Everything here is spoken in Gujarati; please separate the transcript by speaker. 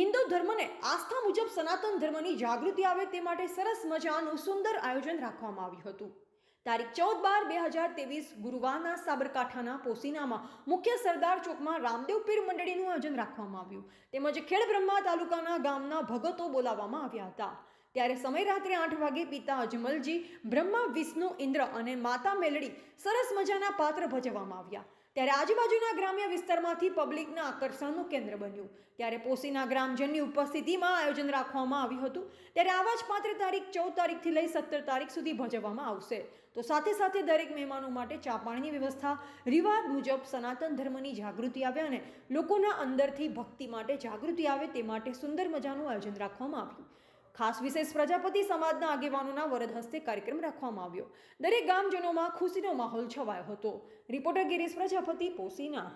Speaker 1: હિન્દુ ધર્મને આસ્થા મુજબ સનાતન ધર્મની જાગૃતિ આવે તે માટે સરસ મજાનું સુંદર આયોજન રાખવામાં આવ્યું હતું. તારીખ ચૌદ બાર બે હજાર ત્રેવીસ ગુરુવારના સાબરકાંઠાના પોસીનામાં મુખ્ય સરદાર ચોકમાં રામદેવ પીર મંડળીનું આયોજન રાખવામાં આવ્યું. તેમજ ખેડબ્રહ્મા તાલુકાના ગામના ભગતો બોલાવવામાં આવ્યા હતા. ત્યારે સમય રાત્રે આઠ વાગે પિતા અજમલજી, બ્રહ્મા, વિષ્ણુ, ઇન્દ્ર અને માતા મેલડી સરસ મજાના પાત્ર ભજવવામાં આવ્યા. ત્યારે આજુબાજુના ગ્રામ્ય વિસ્તારમાંથી પબ્લિકના આકર્ષણનું કેન્દ્ર બન્યું. ત્યારે પોસીના ગ્રામજનની ઉપસ્થિતિમાં આયોજન રાખવામાં આવ્યું હતું. ત્યારે આવા જ પાત્ર તારીખ ચૌદ તારીખથી લઈ સત્તર તારીખ સુધી ભજવવામાં આવશે. તો સાથે સાથે દરેક મહેમાનો માટે ચા પાણીની વ્યવસ્થા, રિવાજ મુજબ સનાતન ધર્મની જાગૃતિ આવે અને લોકોના અંદરથી ભક્તિ માટે જાગૃતિ આવે તે માટે સુંદર મજાનું આયોજન રાખવામાં આવ્યું. ખાસ વિશેષ પ્રજાપતિ સમાજના આગેવાનોના વરદ હસ્તે કાર્યક્રમ રાખવામાં આવ્યો. દરેક ગામજનોમાં ખુશીનો માહોલ છવાયો હતો. રિપોર્ટર ગિરીશ પ્રજાપતિ પોસીના.